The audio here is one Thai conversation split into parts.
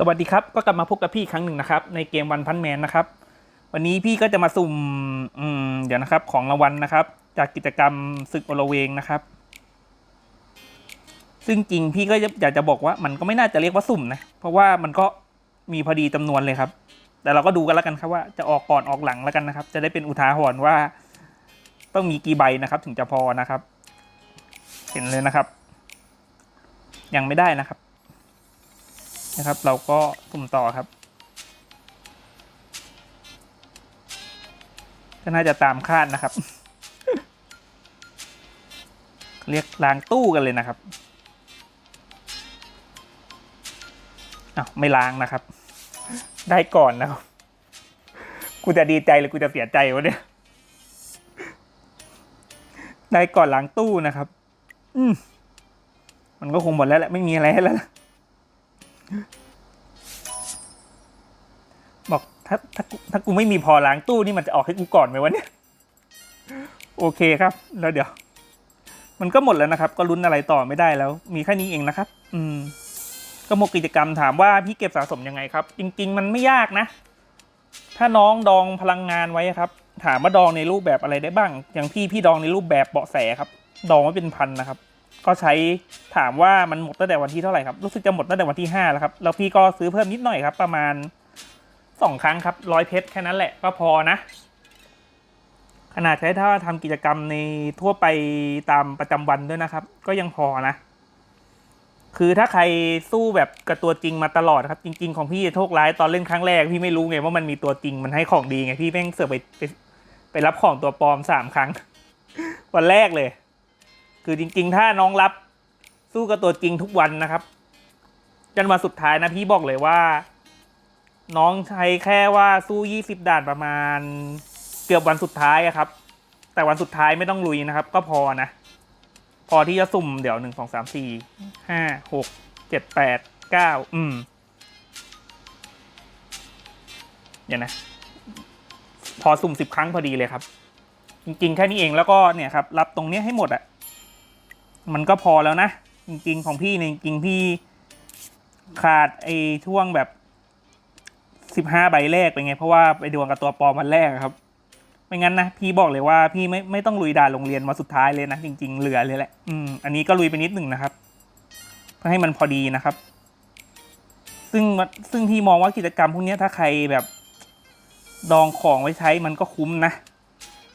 สวัสดีครับ ก็กลับมาพบกับพี่ครั้งหนึ่งนะครับ ในเกมวันพันแมนนะครับ วันนี้พี่ก็จะมาสุ่มอืมเดี๋ยวนะครับของรางวัลนะครับ จากกิจกรรมศึกโอลเวงนะครับ ซึ่งจริงพี่ก็อยากจะบอกว่ามันก็ไม่น่าจะเรียกว่าสุ่มนะ เพราะว่ามันก็มีพอดีจำนวนเลยครับ แต่เราก็ดูกันแล้วกันครับว่าจะออกก่อนออกหลังแล้วกันนะครับ จะได้เป็นอุทาหรณ์ว่า ต้องมีกี่ใบนะครับ ถึงจะพอนะครับ เห็นเลยนะครับ ยังไม่ได้นะครับ นะครับ เราก็สุ่มต่อครับ ก็น่าจะตามคาดนะครับ เรียกล้างตู้กันเลยนะครับอ้าวไม่ล้างนะครับ ได้ก่อนนะครับ กูจะดีใจหรือกูจะเสียใจวะเนี่ย ได้ก่อนล้างตู้นะครับ อืมมันก็คงหมดแล้วแหละไม่มีอะไรแล้วล่ะ บอกถ้าถ้าถ้ากูไม่มีพอล้างตู้นี่มันจะออกให้กูก่อนไหมวะเนี่ย โอเคครับ แล้วเดี๋ยว มันก็หมดแล้วนะครับ ก็ลุ้นอะไรต่อไม่ได้แล้ว มีแค่นี้เองนะครับ อืม ก็หมกกิจกรรมถามว่าพี่เก็บสะสมยังไงครับ จริง ๆ มันไม่ยากนะ ถ้าน้องดองพลังงานไว้ครับ ถามว่าดองในรูปแบบอะไรได้บ้าง อย่างพี่พี่ดองในรูปแบบเบาะแสครับ ดองไว้เป็นพันนะครับ ก็ใช้ถามว่ามันหมดตั้งแต่วันที่เท่าไหร่ครับ รู้สึกจะหมดตั้งแต่วันที่ห้าแล้วครับ แล้วพี่ก็ซื้อเพิ่มนิดหน่อยครับ ประมาณสองครั้งครับร้อยเพชรแค่นั้นแหละก็พอนะ ขนาดใช้ถ้าทำกิจกรรมในทั่วไปตามประจำวันด้วยนะครับ ก็ยังพอนะ คือถ้าใครสู้แบบกับตัวจริงมาตลอดครับ จริง ๆ ของพี่โชคร้ายตอนเล่นครั้งแรกพี่ไม่รู้ไงว่ามันมีตัวจริงมันให้ของดีไงพี่แม่งเสือไปไปไปรับของตัวปลอมสามครั้ง วันแรกเลย คือจริง ๆ ถ้าน้องรับสู้กับตัวจริงทุกวันนะครับ จนวันสุดท้ายนะพี่บอกเลยว่า น้องใช้แค่ว่าสู้ยี่สิบด่านประมาณ เกือบวันสุดท้ายอะครับ แต่วันสุดท้ายไม่ต้องลุยนะครับ ก็พอนะ พอที่จะสุ่มเดี๋ยวหนึ่งสองสามสี่ห้าหกเจ็ดแปดเก้าอืมเดี๋ยวนะ พอสุ่มสิบครั้งพอดีเลยครับ จริงๆ แค่นี้เองแล้วก็เนี่ยครับ รับตรงเนี้ยให้หมดอะ มันก็พอแล้วนะ จริงๆของพี่เนี่ยจริงๆพี่ขาดไอ้ช่วงแบบสิบห้าใบแรกไปไง เพราะว่าไปดวลกับตัวปลอมวันแรกครับ ไม่งั้นนะ พี่บอกเลยว่าพี่ไม่ไม่ต้องลุยด่าโรงเรียนมาสุดท้ายเลยนะ จริง ๆ เหลือเลยแหละอืมอันนี้ก็ลุยไปนิดหนึ่งนะครับเพื่อให้มันพอดีนะครับ ซึ่งซึ่งพี่มองว่ากิจกรรมพวกนี้ถ้าใครแบบดองของไว้ใช้มันก็คุ้มนะ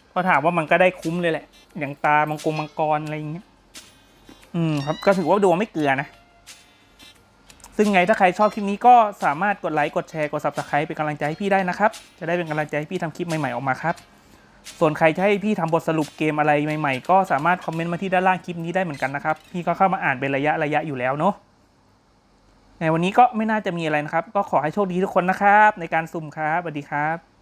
เพราะถามว่ามันก็ได้คุ้มเลยแหละ อย่างตามังกรมังกรอะไรอย่างเงี้ย อืมครับก็ถือว่าดวงไม่เกลือนะ ซึ่งไงถ้าใครชอบคลิปนี้ก็สามารถกดไลค์กดแชร์กด subscribe เป็นกำลังใจให้พี่ได้นะครับ จะได้เป็นกำลังใจให้พี่ทำคลิปใหม่ๆออกมาครับส่วนใครจะให้พี่ทำบทสรุปเกมอะไรใหม่ๆ ก็สามารถคอมเมนต์มาที่ด้านล่างคลิปนี้ได้เหมือนกันนะครับ พี่ก็เข้ามาอ่านเป็นระยะระยะอยู่แล้วเนาะในวันนี้ก็ไม่น่าจะมีอะไรนะครับ ก็ขอให้โชคดีทุกคนนะครับ ในการสุ่มครับสวัสดีครับ